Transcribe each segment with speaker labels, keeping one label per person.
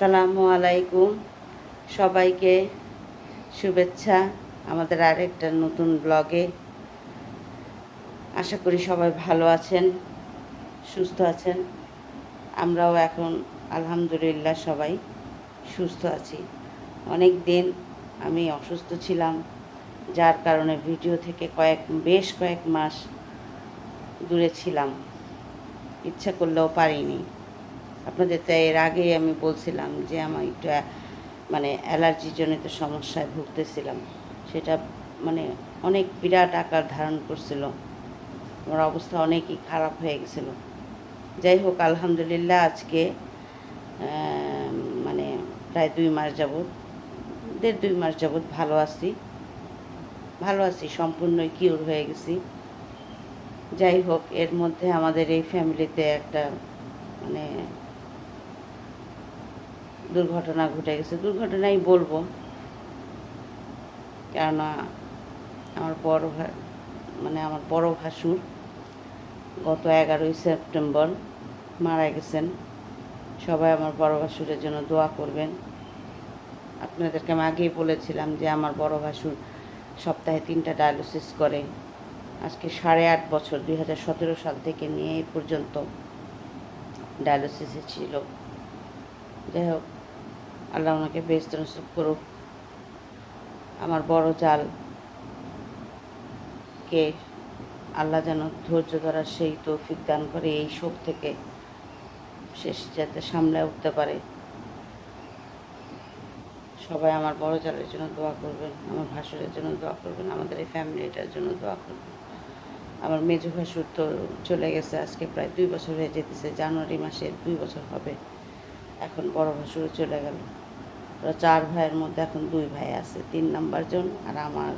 Speaker 1: আসসালামু আলাইকুম। সবাইকে শুভেচ্ছা আমাদের আরেকটা নতুন ব্লগে। আশা করি সবাই ভালো আছেন, সুস্থ আছেন। আমরাও এখন আলহামদুলিল্লাহ সবাই সুস্থ আছি। অনেক দিন আমি অসুস্থ ছিলাম, যার কারণে ভিডিও থেকে কয়েক, বেশ কয়েক মাস দূরে ছিলাম। ইচ্ছা করলেও পারিনি। আপনাদের তো এর আগেই আমি বলছিলাম যে আমার একটু মানে অ্যালার্জি জনিত সমস্যায় ভুগতেছিলাম। সেটা মানে অনেক বিরাট আকার ধারণ করছিল। আমার অবস্থা অনেকই খারাপ হয়ে গেছিল। যাই হোক, আলহামদুলিল্লাহ আজকে মানে প্রায় দুই মাস যাবৎ, দেড় দুই মাস যাবৎ ভালো আছি। ভালো আছি, সম্পূর্ণই কিওর হয়ে গেছি। যাই হোক, এর মধ্যে আমাদের এই ফ্যামিলিতে একটা মানে দুর্ঘটনা ঘটে গেছে। দুর্ঘটনাই বলব। কেননা আমার বড় মানে আমার বড় ভাসুর গত এগারোই সেপ্টেম্বর মারা গেছেন। সবাই আমার বড় ভাসুরের জন্য দোয়া করবেন। আপনাদেরকে আমি আগেই বলেছিলাম যে আমার বড় ভাসুর সপ্তাহে তিনটা ডায়ালিসিস করে। আজকে সাড়ে আট বছর, দুই হাজার সতেরো সাল থেকে নিয়ে এই পর্যন্ত ডায়ালিসিসে ছিল। যাই হোক আল্লাহ ওনাকে বেস্ত নসিব করুক। আমার বড় জাল কে আল্লাহ যেন ধৈর্য ধরার সেই তৌফিক দান করে, এই শোক থেকে শেষ যাতে সামলে উঠতে পারে। সবাই আমার বড় জালের জন্য দোয়া করবেন, আমার ভাসুরের জন্য দোয়া করবেন, আমাদের এই ফ্যামিলিটার জন্য দোয়া করবেন। আমার মেজো ভাসুর তো চলে গেছে, আজকে প্রায় দুই বছর হয়ে যেতেছে, জানুয়ারি মাসে দুই বছর হবে। এখন বড় ভাসুরও চলে গেল। ওরা চার ভাইয়ের মধ্যে এখন দুই ভাই আছে, তিন নাম্বার জন আর আমার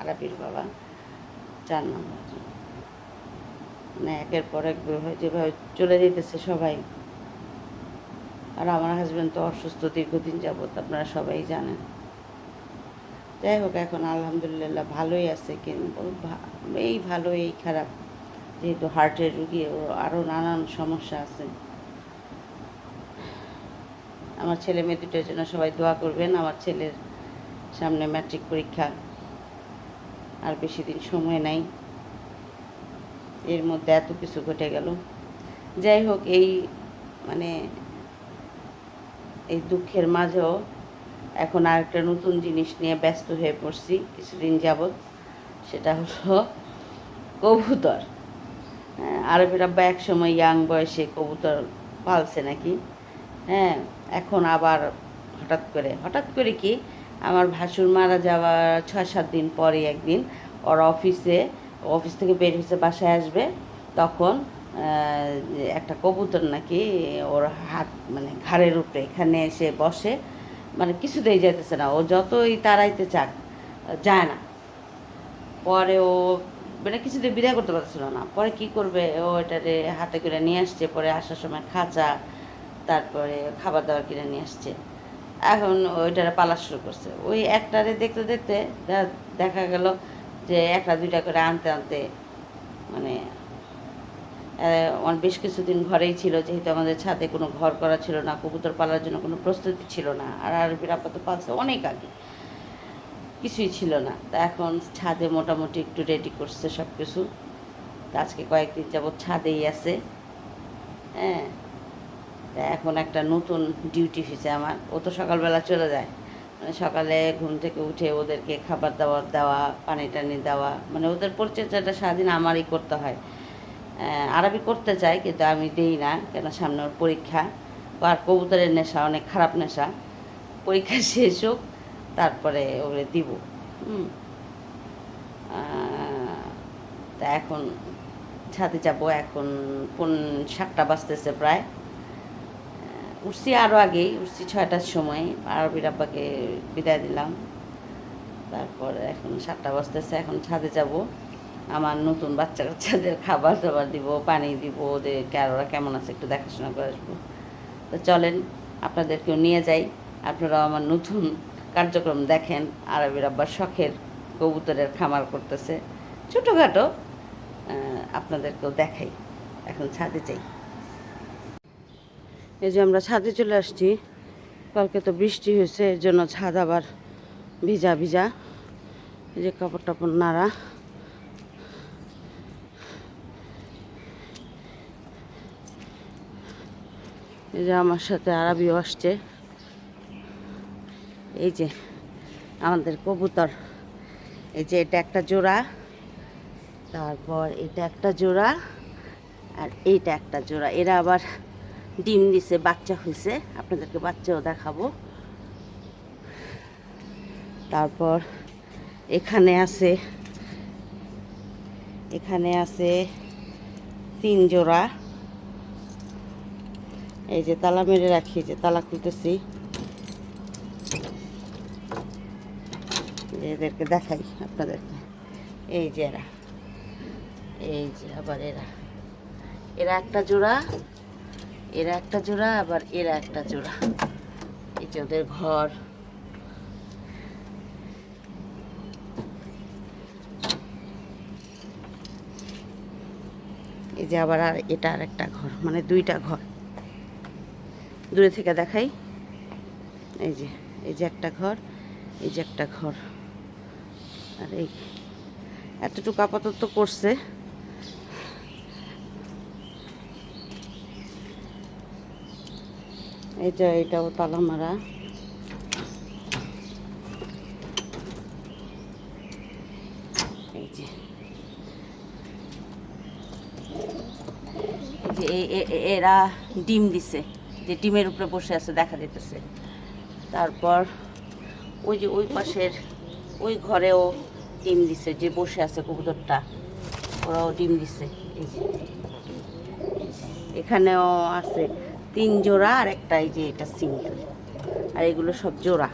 Speaker 1: আরাবির বাবা, চার নাম্বার জন। মানে একের পর এক যেভাবে চলে যেতেছে সবাই। আর আমার হাজব্যান্ড তো অসুস্থ দীর্ঘদিন যাবত আপনারা সবাই জানেন। যাই হোক, এখন আলহামদুলিল্লাহ ভালোই আছে কিন্তু এই ভালো এই খারাপ। যেহেতু হার্টের রুগী ওর আরও নানান সমস্যা আছে। আমার ছেলে মেয়ে দুটোর জন্য সবাই দোয়া করবেন আমার ছেলের সামনে ম্যাট্রিক পরীক্ষা আর বেশি দিন সময় নাই। এর মধ্যে এত কিছু ঘটে গেল। যাই হোক এই মানে এই দুঃখের মাঝেও এখন আর একটা নতুন জিনিস নিয়ে ব্যস্ত হয়ে পড়ছি কিছুদিন যাবৎ সেটা হলো কবুতর। হ্যাঁ, আরবের আব্বা এক সময় ইয়াং বয়সে কবুতর পালছে নাকি? হ্যাঁ এখন আবার হঠাৎ করে হঠাৎ করে কি আমার ভাসুর মারা যাওয়ার ছয়, সাত দিন পরে একদিন ওর অফিসে, অফিস থেকে বের হয়েছে, বাসায় আসবে। তখন একটা কবুতর নাকি ওর হাত মানে ঘাড়ের উপরে এখানে এসে বসে। মানে কিছুতেই যাইতেছে না, ও যতই তাড়াইতে চাক, যায় না। পরে ও মানে কিছুতে বিদায় করতে পারছিল না। পরে কি করবে? ও এটারে হাতে করে নিয়ে আসছে, পরে আসার সময় খাঁচা তারপরে খাবার দাবার কিনে নিয়ে আসছে। এখন ওইটারে পালা শুরু করছে। ওই একটারে দেখতে দেখতে দেখা গেল যে একটা দুইটা করে আনতে আনতে মানে বেশ কিছুদিন ঘরেই ছিল, যেহেতু আমাদের ছাদে কোনো ঘর করা ছিল না, কবুতর পালার জন্য কোনো প্রস্তুতি ছিল না, আর আরবির আপাতত পালছে অনেক আগে। কিছুই ছিল না। তা এখন ছাদে মোটামুটি একটু রেডি করছে সব কিছু আজকে কয়েকদিন যাবৎ ছাদেই আছে। হ্যাঁ। এখন একটা নতুন ডিউটি হয়েছে আমার। ও তো সকালবেলা চলে যায়। মানে সকালে ঘুম থেকে উঠে ওদেরকে খাবার দাবার দেওয়া, পানি টানি দেওয়া মানে ওদের পরিচর্যাটা সারাদিন আমারই করতে হয়। আরবি করতে চাই কিন্তু আমি দেই না কেন সামনে ওর পরীক্ষা। আর কবুতরের নেশা, অনেক খারাপ নেশা। পরীক্ষা শেষ হোক, তারপরে ওগুলো দিব। হুম। তা এখন ছাদে যাব, এখন কোন সাতটা বাজতেছে প্রায়। উঠছি আরও আগেই, উঠছি ছয়টার সময়, আরবির আব্বাকে বিদায় দিলাম। তারপর এখন সাতটা বাজতেছে, এখন ছাদে যাব। আমার নতুন বাচ্চা কাচ্চাদের খাবার দাবার দিব, পানি দিব, ওদের ওরা কেমন আছে একটু দেখাশোনা করে আসব। তো চলেন, আপনাদেরকেও নিয়ে যাই। আপনারাও আমার নতুন কার্যক্রম দেখেন। আরবির আব্বার শখের কবুতরের খামার করতেছে। ছোটোখাটো আপনাদেরকেও দেখাই। এখন ছাদে যাই। এই যে আমরা ছাদে চলে আসছি, কালকে তো বৃষ্টি হয়েছে, এর জন্য ছাদ আবার ভিজা ভিজা। এই যে কাপড় টাপড় নাড়া। এই যে আমার সাথে আরবিও আসছে। এই যে আমাদের কবুতর। এই যে এটা একটা জোড়া, তারপর এটা একটা জোড়া, আর এইটা একটা জোড়া। এরা আবার ডিম দিছে, বাচ্চা হয়েছে আপনাদেরকে বাচ্চাও দেখাবো। তারপর এখানে আছে এখানে আছে তিন জোড়া। এই যে তালা মেরে রাখি যে তালা খুলতেছি। এদেরকে দেখাই আপনাদেরকে। এই যে এরা, এই যে আবার এরা। এরা একটা জোড়া এরা একটা জোড়া, আবার এরা একটা জোড়া। এই যে ওদের ঘর। এই যে আবার আর এটা আর একটা ঘর মানে দুইটা ঘর। দূরে থেকে দেখাই। এই যে এই যে একটা ঘর, এই যে একটা ঘর। আর এই এতটুকু আপাতত করছে। এটা এটাও তালা মারা এই যে। এরা ডিম দিছে, যে ডিমের উপরে বসে আছে, দেখা যেতেছে তারপর ওই যে ওই পাশের, ওই ঘরেও ডিম দিছে, যে বসে আছে কবুতরটা, ওরাও ডিম দিছে। এখানেও আছে। তিন জোড়া আর একটা এই যে এটা সিঙ্গেল। আর এগুলো সব জোড়া।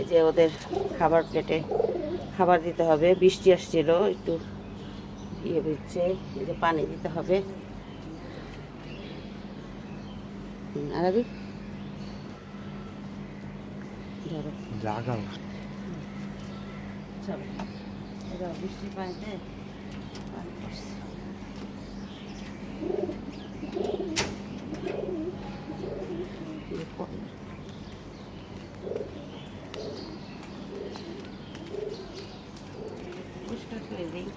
Speaker 1: এই যে ওদের খাবার প্লেটে খাবার দিতে হবে। বৃষ্টি আসছিল একটু ইয়ে দিচ্ছে এই যে পানি দিতে হবে। হুম, আরবি ধরো।
Speaker 2: জাগা
Speaker 1: চলো। এরা পানিতে পানি পড়ছে পরিষ্কার করে দিই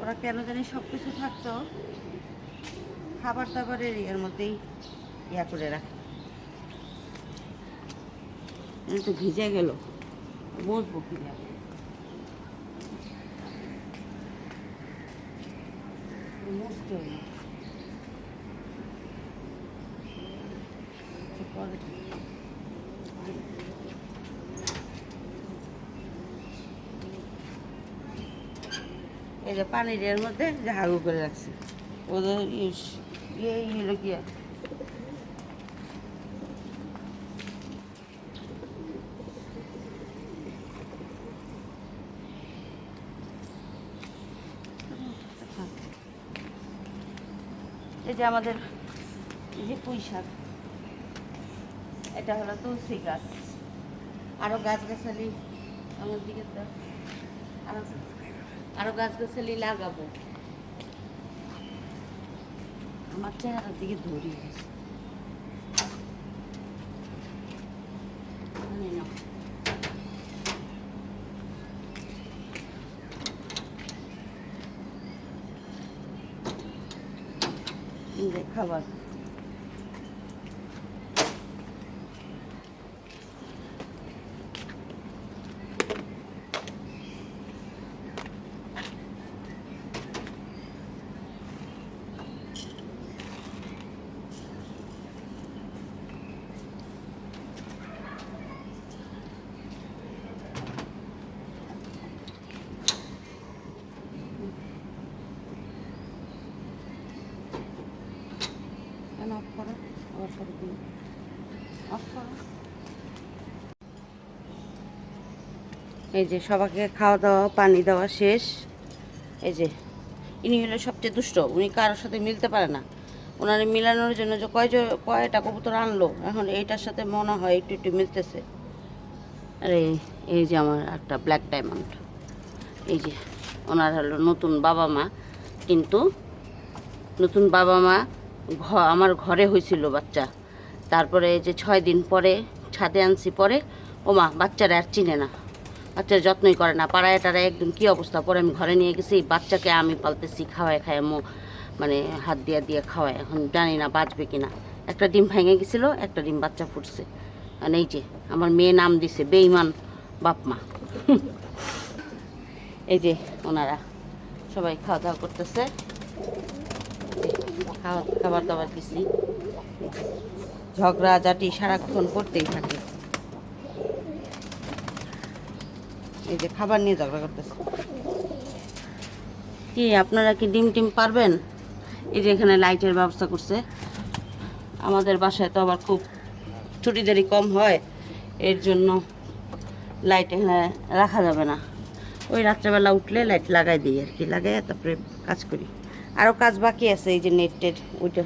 Speaker 1: ওরা কেন জানি সব কিছু থাকতো খাবার দাবারের ইয়ের মধ্যেই ইয়া করে রাখে তো ভিজে গেল বসবো কি হবে। আচ্ছা, পরে। এই যে পানির এর মধ্যে হাগু করে রাখছি ওদের ইস ইয়ে হলো কি? এই যে আমাদের এই যে পুঁই শাক, এটা হলো তুলসী গাছ আরও গাছগাছালি, আমার দিকে তো আরও আরও গাছগাছালি লাগাবো। আমার চেহারার দিকে ধরি। গেছে জানি না। এই খাবার কেন অফ আবার অফ এই যে সবাইকে খাওয়া দাওয়া, পানি দেওয়া শেষ। এই যে, ইনি হলো সবচেয়ে দুষ্ট। উনি কারোর সাথে মিলতে পারে না। ওনারে মিলানোর জন্য যে কয় কয়টা কবুতর আনলো, এখন এইটার সাথে মনে হয় একটু একটু মিলতেছে। আরে, এই যে আমার একটা ব্ল্যাক ডায়মন্ড এই যে, ওনার হলো নতুন বাবা মা, কিন্তু নতুন বাবা মা আমার ঘরে হয়েছিল বাচ্চা। তারপরে এই যে ছয় দিন পরে, ছাদে আনছি পরে ও মা বাচ্চারা আর চিনে না। বাচ্চার যত্নই করে না। পাড়ায় টাড়ায় একদম কী অবস্থা? পরে আমি ঘরে নিয়ে গেছি বাচ্চাকে আমি পালতেছি খাওয়াই খাই মো মানে হাত দিয়ে দিয়ে খাওয়ায়। এখন জানি না বাঁচবে কি না একটা ডিম ভেঙে গেছিল, একটা ডিম বাচ্চা ফুটছে। আর এই যে, আমার মেয়ে নাম দিছে বেইমান বাপমা এই যে, ওনারা সবাই খাওয়া দাওয়া করতেছে। খাবার দাবার দিছি। ঝগড়া, জাটি সারাক্ষণ করতেই থাকে। এই যে খাবার নিয়ে ঝগড়া করতেছে। কি, আপনারা কি ডিম টিম পারবেন? এই যে এখানে লাইটের ব্যবস্থা করছে। আমাদের বাসায় তো আবার খুব ছুটিদারি কম হয়। এর জন্য লাইট এখানে রাখা যাবে না। ওই রাত্রেবেলা উঠলে লাইট লাগাই দিই আর কি। লাগাই তারপরে কাজ করি। আরও কাজ বাকি আছে, এই যে নেট টেট, ওইটা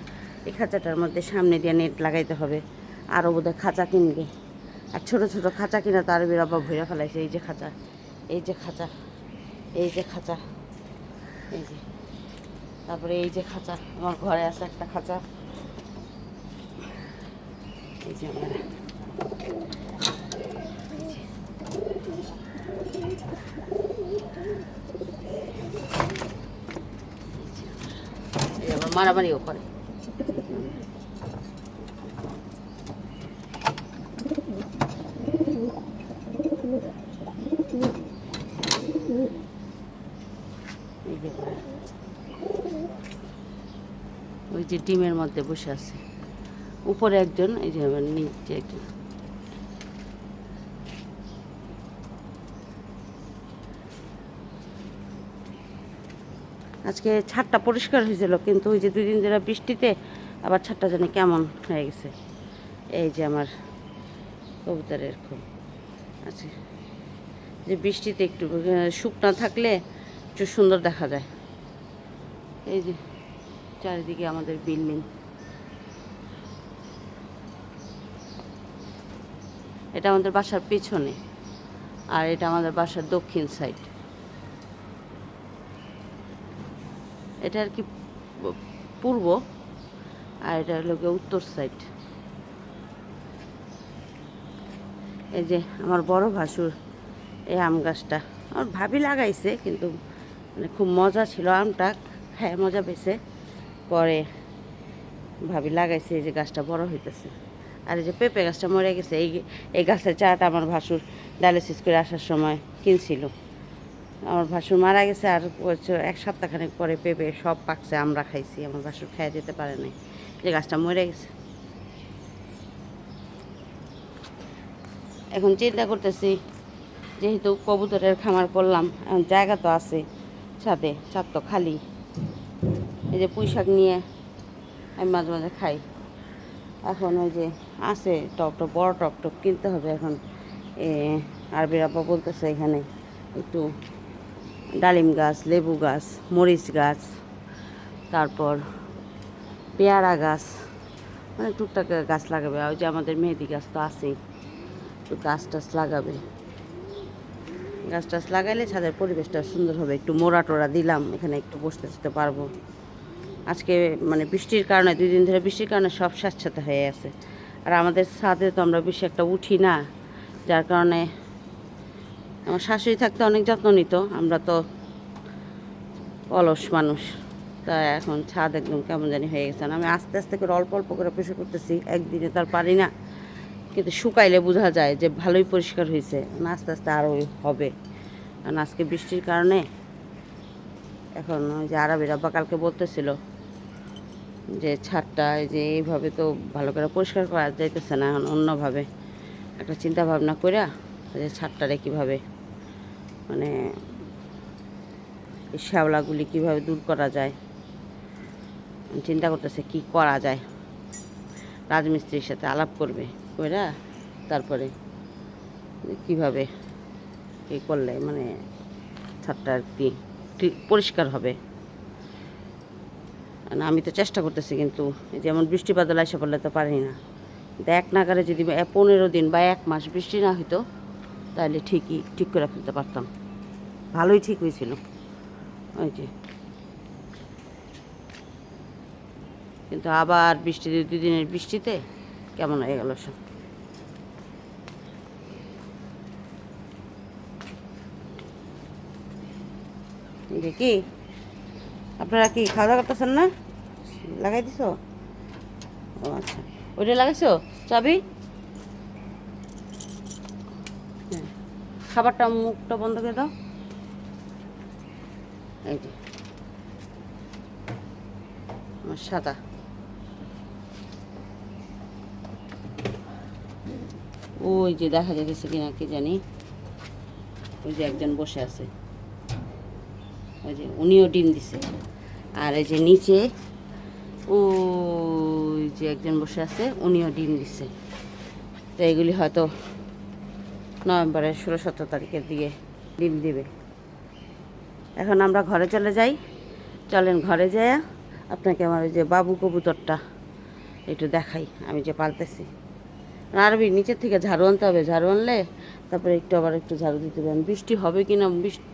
Speaker 1: এই খাঁচাটার মধ্যে সামনে দিয়ে নেট লাগাইতে হবে। আরও বোধহয় খাঁচা কিনবে। আর ছোট ছোট খাঁচা কিনা তার বেরোবা ভরে ফেলাইছে, এই যে খাঁচা, এই যে খাঁচা, এই যে খাঁচা, এই যে। তারপরে এই যে খাঁচা, আমার ঘরে আছে একটা খাঁচা। এই যে আমার এই আবার মারামারিও করে। ওই যে ডিমের মধ্যে বসে আছে। উপরে একজন এই যে নিচে একজন। আজকে ছাদটা পরিষ্কার হয়েছিল, কিন্তু ওই যে দুই দিন ধরে বৃষ্টিতে আবার ছাদটা যেন কেমন হয়ে গেছে। এই যে আমার কবুতরের খুব আছে। যে বৃষ্টিতে একটু শুকনা থাকলে একটু সুন্দর দেখা যায়। এই যে চারিদিকে আমাদের বিল্ডিং। এটা আমাদের বাসার পেছনে, আর এটা আমাদের বাসার দক্ষিণ সাইড এটা আর কি পূর্ব, আর এটা হলো গিয়ে উত্তর সাইড এই যে আমার বড় ভাসুর, এই আম গাছটা। আমার ভাবি লাগাইছে, কিন্তু মানে খুব মজা ছিল আমটা, খায় মজা পেয়েছে। পরে ভাবি লাগাইছে এই যে গাছটা বড় হইতেছে। আর এই যে পেঁপে গাছটা মরে গেছে, এই এই গাছের চাটা আমার ভাসুর ডায়ালিসিস করে আসার সময় কিনছিল। আমার ভাসুর মারা গেছে আর এক সপ্তাহখানেক পরে পেঁপে সব পাকছে, আমরা খাইছি, আমার ভাসুর খাইয়ে যেতে পারে নাই। যে গাছটা মরে গেছে। এখন চিন্তা করতেছি, যেহেতু কবুতরের খামার করলাম, এখন জায়গা তো আছে ছাদে, ছাদ তো খালি। এই যে পুঁই শাক নিয়ে আমি মাঝে মাঝে খাই। এখন ওই যে আছে টপ টপ বড় টপ টপ কিনতে হবে এখন। এ, আরবির আব্বা বলতেছে এখানে একটু ডালিম গাছ, লেবু গাছ, মরিচ গাছ, তারপর পেয়ারা গাছ মানে টুকটাক গাছ লাগাবে। ওই যে আমাদের মেহেদি গাছ তো আছেই, তো গাছ টাছ লাগাবে। গাছ টাছ লাগাইলে ছাদের পরিবেশটা সুন্দর হবে। একটু মোড়া টোড়া দিলাম, এখানে একটু বসতে যেতে পারব। আজকে মানে বৃষ্টির কারণে, দুই দিন ধরে বৃষ্টির কারণে সব স্বাচ্ছাতে হয়ে আছে। আর আমাদের ছাদে তো আমরা বেশি একটা উঠি না, যার কারণে আমার শাশুড়ি থাকতে অনেক যত্ন নিত, আমরা তো অলস মানুষ। তা এখন ছাদ একদম কেমন জানি হয়ে গেছে। আমি আস্তে আস্তে করে অল্প অল্প করে পরিষ্কার করতেছি, একদিনে তার পারি না। কিন্তু শুকাইলে বোঝা যায় যে ভালোই পরিষ্কার হয়েছে। আস্তে আস্তে আরও হবে। কারণ আজকে বৃষ্টির কারণে এখন ওই যে আরবের আব্বা কালকে বলতেছিল যে ছাদটা যে এইভাবে তো ভালো করে পরিষ্কার করা যাইতেছে না, এখন অন্যভাবে। একটা চিন্তা ভাবনা করে যে ছাদটারে কীভাবে মানে এই শ্যাওলাগুলি কীভাবে দূর করা যায়। চিন্তা করতেছে কি করা যায়। রাজমিস্ত্রির সাথে আলাপ করবে ওরা তারপরে কীভাবে কি করলে মানে ছাদটা আর কি পরিষ্কার হবে। আমি তো চেষ্টা করতেছি কিন্তু যেমন বৃষ্টি বাদল পড়লে তো পারি না। কিন্তু এক নাগারে যদি পনেরো দিন বা এক মাস বৃষ্টি না হতো তাহলে ঠিকই, ঠিক করে ফেলতে পারতাম। ভালোই ঠিক হয়েছিল। ওই যে। কিন্তু আবার বৃষ্টি দুই দিনের বৃষ্টিতে কেমন হয়ে গেল সব। কি আপনারা কি খাওয়া দাওয়া করতেছেন না? লাগাই দিছ? ও আচ্ছা। ওইটা লাগাইছো? চাবি হ্যাঁ খাবারটা মুখটা বন্ধ করে দাও। এই যে। আমার সাদা। ওই যে দেখা যাচ্ছে কিনা কি জানি। ওই যে একজন বসে আছে। ওই যে উনিও ডিম দিছে। আর এই যে নিচে ওই যে একজন বসে আছে, উনিও ডিম দিছে। তো এগুলি হয়তো নভেম্বরের ষোলো সতেরো তারিখের দিকে ডিম দিবে। এখন আমরা ঘরে চলে যাই। চলেন ঘরে যাই আপনাকে আমার ওই যে বাবু কবুতরটা একটু দেখাই, আমি যে পালতেছি। আরবি, নিচের থেকে ঝাড়ু আনতে হবে। ঝাড়ু আনলে তারপরে একটু আবার একটু ঝাড়ু দিতে পারেন বৃষ্টি হবে কি না বৃষ্টি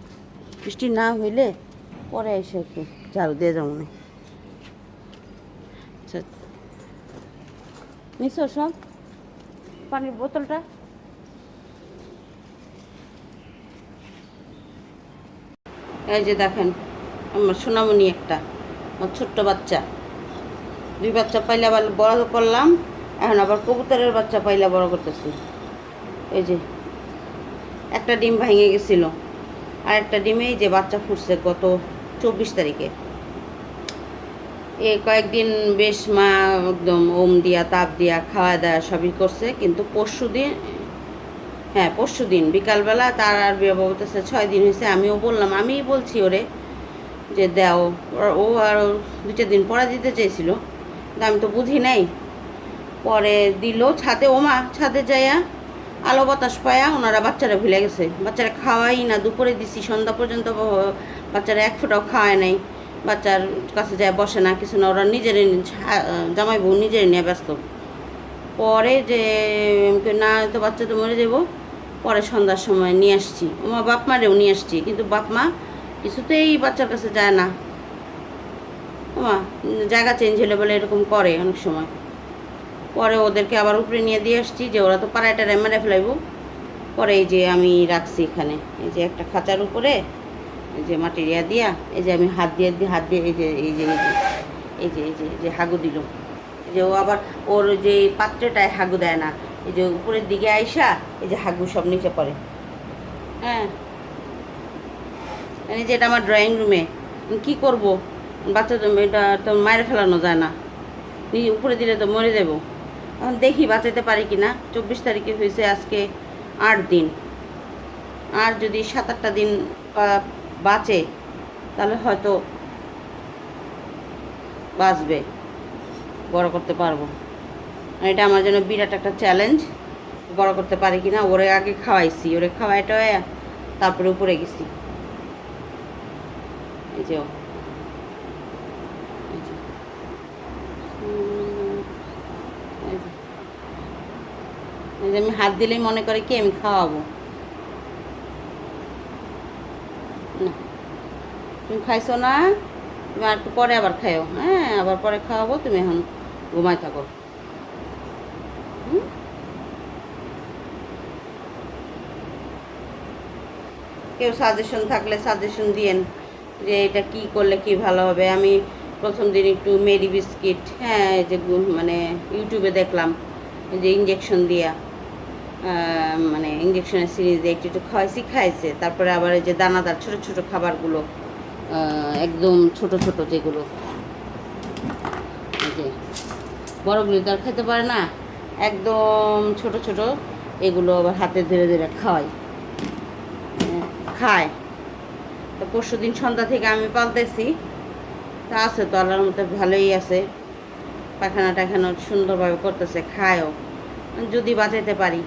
Speaker 1: বৃষ্টি না হইলে পরে এসে একটু ঝাড়ু দিয়ে যাব না আচ্ছা। নিছো সব? পানির বোতলটা? এই যে দেখেন, আমার সোনামণি একটা, আমার ছোট্ট বাচ্চা। দুই বাচ্চা পাইলে আবার বড় করলাম, এখন আবার কবুতরের বাচ্চা পাইলে বড় করতেছি। এই যে, একটা ডিম ভেঙে গেছিল। আর একটা ডিমে এই যে বাচ্চা ফুটছে গত চব্বিশ তারিখে। এ কয়েকদিন বেশ মা একদম ওম দিয়া, তাপ দিয়া খাওয়া দাওয়া সবই করছে, কিন্তু পরশু দিন হ্যাঁ পরশু দিন, বিকালবেলা তার আর বিয়ে বলতেছে ছয় দিন হয়েছে, আমিও বললাম, আমিই বলছি ওরে যে দাও, ও আর দু চার দিন পরে দিতে চেয়েছিল আমি তো বুঝি নাই। পরে দিল ছাদে ওমা ছাদে যাইয়া আলো বাতাস পায়া ওনারা বাচ্চারা ভুলে গেছে, বাচ্চারা খাওয়াই না দুপুরে দিছি, সন্ধ্যা পর্যন্ত বাচ্চারা এক ফোঁটাও খাওয়ায় নাই, বাচ্চার কাছে যায় বসে না, কিছু না, ওরা নিজেরই ছা- জামাই বউ নিজেরই নিয়ে ব্যস্ত। পরে যে না তো বাচ্চা তো মরে যাব পরে সন্ধ্যার সময় নিয়ে আসছি। আমার বাপ মারেও নিয়ে আসছি, কিন্তু বাপ মা কিছুতেই বাচ্চার কাছে যায় না। ওমা জায়গা চেঞ্জ হলে বলে এরকম করে অনেক সময়। পরে ওদেরকে আবার উপরে নিয়ে দিয়ে আসছি যে ওরা তো পাড়ায় টাড়ায় মেরে ফেলাইব। পরে এই যে আমি রাখছি এখানে, এই যে একটা খাঁচার উপরে, এই যে মাটির ইয়া দিয়া, এই যে আমি হাত দিয়ে দিয়ে হাত দিয়ে এই যে এই যে এই যে এই যে এই যে হাগু দিল। যে ও আবার, ওর যে পাত্রটায় হাগু দেয় না এই যে উপরের দিকে আইসা এই যে হাগু সব নিচে পড়ে। হ্যাঁ। এই যে এটা আমার ড্রয়িং রুমে কি করব? বাচ্চা তো এটা তো মায়ের ফেলানো যায় না। নিজে উপরে দিলে তো মরে দেবো এখন দেখি বাঁচাতে পারি কি না চব্বিশ তারিখে হয়েছে আজকে আট দিন। আর যদি সাত আটটা দিন বাঁচে, তাহলে হয়তো বাঁচবে। বড় করতে পারব। এটা আমার জন্য বিরাট একটা চ্যালেঞ্জ বড় করতে পারি কি না ওরে আগে খাওয়াইছি, ওরে খাওয়াইটা তারপরে উপরে গেছি। এই যে আমি হাত দিলেই মনে করে কি আমি খাওয়াবো। তুমি খাইছো না, তুমি আর একটু পরে আবার খাইও। হ্যাঁ আবার পরে খাওয়াবো, তুমি এখন ঘুমাই থাকো। কেউ সাজেশন থাকলে সাজেশন দিয়েন যে এটা কি করলে কি ভালো হবে। আমি প্রথম দিন একটু মেরি বিস্কিট হ্যাঁ যে মানে ইউটিউবে দেখলাম যে ইঞ্জেকশন দিয়া মানে ইঞ্জেকশনের সিরিজ দিয়ে একটু একটু খাওয়াইছি, খাইছে। তারপরে আবার যে দানাদার, ছোট ছোট খাবারগুলো একদম ছোট ছোট যেগুলো যে বড়গুলি তো আর খেতে পারে না। একদম ছোট ছোট, এগুলো আবার হাতে ধীরে ধীরে খাওয়াই। খায়। তো পরশু দিন সন্ধ্যা থেকে আমি পালতেছি। তা আছে তো আল্লাহর মতো ভালোই আছে। পায়খানা টাখানা সুন্দরভাবে করতেছে, খায়ও। যদি বাঁচাইতে পারি,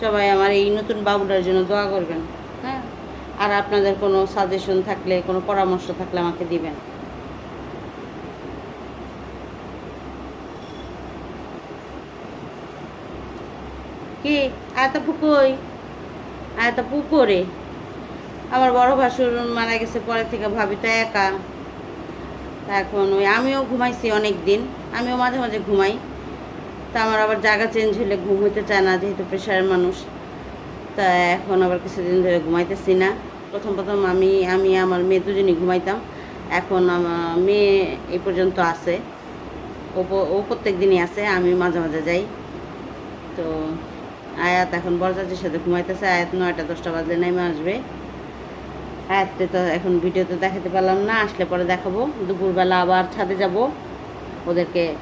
Speaker 1: সবাই আমার এই নতুন বাবুটার জন্য দোয়া করবেন হ্যাঁ? আর আপনাদের কোনো সাজেশন থাকলে, কোনো পরামর্শ থাকলে আমাকে দিবেন। কি? আয়তা পুকুর আয়তা পুকুরে আমার বড় ভাসুর মারা গেছে পরে থেকে ভাবি তো একা। এখন ওই আমিও ঘুমাইছি অনেক দিন আমিও মাঝে মাঝে ঘুমাই। তা আমার আবার জায়গা চেঞ্জ হলে ঘুম হইতে চায় না, যেহেতু প্রেশারের মানুষ। তা এখন আবার কিছুদিন ধরে ঘুমাইতেছি না। প্রথম প্রথম আমি আমি আমার মেয়ে দুজনই ঘুমাইতাম। এখন আমার মেয়ে এই পর্যন্ত আছে। ও ও প্রত্যেক দিনই আছে, আমি মাঝে মাঝে যাই। তো আয়াত এখন বরযাত্রীর সাথে ঘুমাইতেছে, আয়াত নয়টা দশটা বাজলে নেমে আসবে। আয়াতকে তো এখন ভিডিওতে দেখাতে পারলাম না, আসলে পরে দেখাবো। দুপুরবেলা আবার ছাদে যাব। ওদেরকে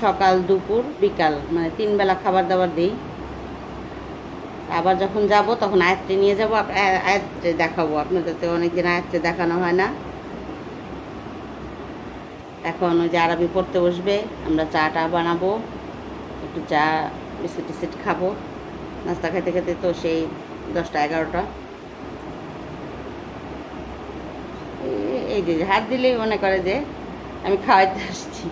Speaker 1: সকাল, দুপুর, বিকাল মানে তিন বেলা খাবার দাবার দিই। আবার যখন যাব, তখন আয়াতটি নিয়ে যাব। আয়াতটি দেখাবো। আপনাদের তো অনেকদিন আয়াতটি দেখানো হয় না। এখন ওই যে আরবি পড়তে বসবে। আমরা চাটা বানাবো। একটু চা, বিস্কুট টিস্কুট খাব। নাস্তা খেতে খেতে তো সেই দশটা, এগারোটা এ- এই যে, হাত দিলেই মনে করে যে আমি খাওয়াইতে আসছি।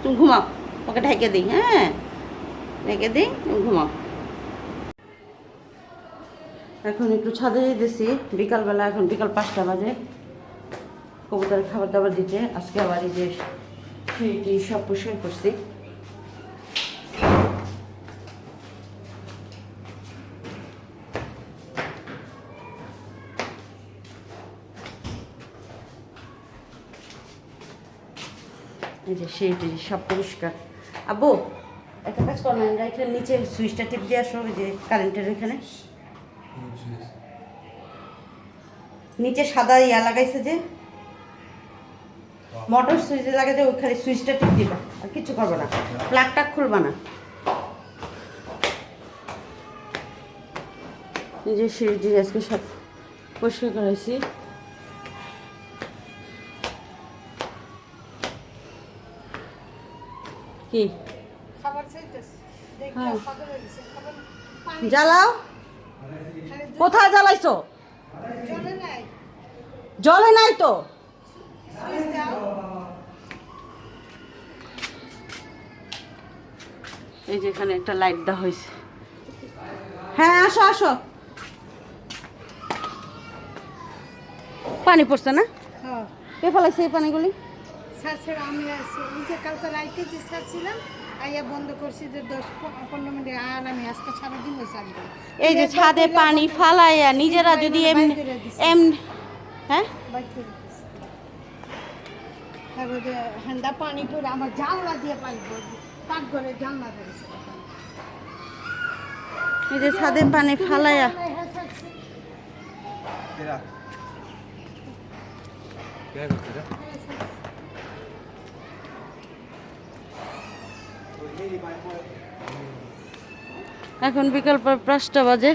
Speaker 1: তুমি ঘুমাও, ওকে ঢেকে দিই হ্যাঁ? ঢেকে দিই, তুমি ঘুমাও। এখন একটু ছাদে যেতেছি বিকালবেলা, এখন বিকাল পাঁচটা বাজে। কবুতরের খাবার দাবার দিতে, আজকে আবার এই যে সব পরিষ্কার করছি এই যে সেইটি সব পরিষ্কার। আব্বু, একটা কাজ করো না, এখানে নিচে সুইচটা টিপ দিয়ে আসো যে কারেন্টের এখানে। নিচে সাদা ইয়া লাগাইছে যে, মোটর সুইচে লাগাতে ওই খালি সুইচটা টিপ দিবা, আর কিছু করব না। প্লাগটা খুলবা না। যে সিঁড়ি আজকে সব পরিষ্কার করাইছি।
Speaker 2: পানি
Speaker 1: জ্বালাও। কোথায় জ্বালাইছো?
Speaker 2: জলে নাই।
Speaker 1: তো? এই যে এখানে একটা লাইট দেওয়া হয়েছে হ্যাঁ আসো আসো। পানি পড়ছে না?
Speaker 2: হ্যাঁ।
Speaker 1: কে ফেলাইছে এই পানিগুলি?
Speaker 2: ছাড়ছে আমি আছি। ওই যে কালকে রাইতে যে স্যার ছিলাম আইয়া বন্ধ করছি যে দশ পনেরো মিনিট আর আমি আজকে সারাদিন ওই চালু
Speaker 1: এই যে ছাদে পানি ফালাইয়া নিজেরা যদি এমনি এমনি হ্যাঁ?
Speaker 2: তারপরে পানি করে আমার জানলা দিয়ে পানি পড়বে। পাক ঘরে জানলা
Speaker 1: এই যে ছাদে পানি ফালাইয়া. এখন বিকাল পাঁচটা বাজে।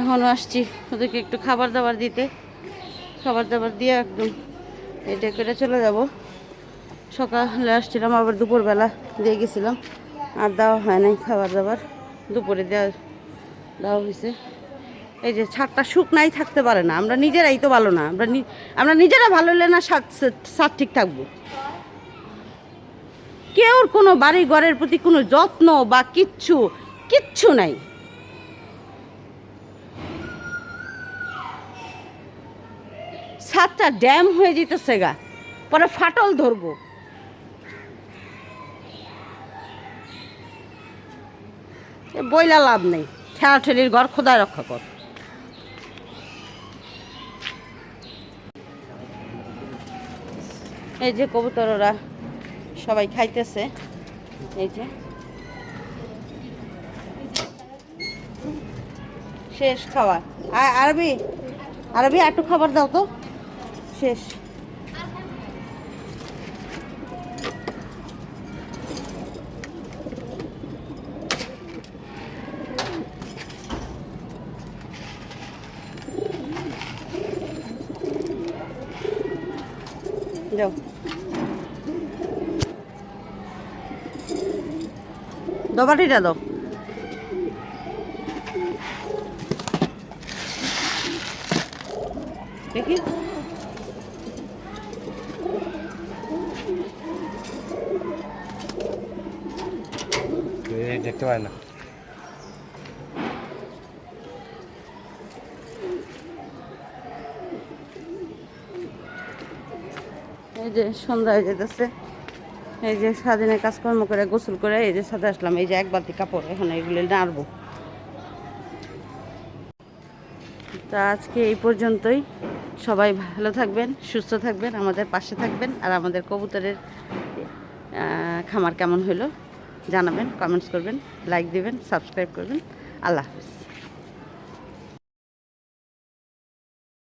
Speaker 1: এখন আসছি ওদেরকে একটু খাবার দাবার দিতে। খাবার দাবার দিয়ে একদম এটা করে চলে যাব। সকালে আসছিলাম, আবার দুপুরবেলা দিয়ে গেছিলাম। আর দেওয়া হয় নাই খাবার দাবার। দুপুরে দেওয়া দেওয়া হয়েছে। এই যে ছাদটা শুকনাই থাকতে পারে না। আমরা নিজেরাই তো ভালো না। আমরা আমরা নিজেরা ভালো হলে না ছাদ ছাদ ঠিক থাকব। কেউর কোনো বাড়ি ঘরের প্রতি কোনো যত্ন বা কিচ্ছু কিচ্ছু নাই। ছাদটা ড্যাম হয়ে যেতেছে গা, পরে ফাটল ধরবো। বইলা লাভ নেই ঠেলাঠেলির ঘর খোদায় রক্ষা কর। এই যে কবুতররা সবাই খাইতেছে। এই যে। শেষ খাবার। আরবি আরবি আর একটু খাবার দাও তো। শেষ। দবাটিটা দাও দেখি।
Speaker 3: এই দেখতে পায় না।
Speaker 1: এই যে সন্ধ্যা হয়ে যেতেছে। এই যে স্বাধীনের কাজকর্ম করে গোসল করে এই যে সাথে আসলাম, এই যে এক বালতি কাপড় এখন এগুলো নাড়বো। তা আজকে এই পর্যন্তই। সবাই ভালো থাকবেন, সুস্থ থাকবেন, আমাদের পাশে থাকবেন, আর আমাদের কবুতরের খামার কেমন হলো জানাবেন কমেন্টস করবেন লাইক দেবেন সাবস্ক্রাইব করবেন। আল্লাহ হাফিজ।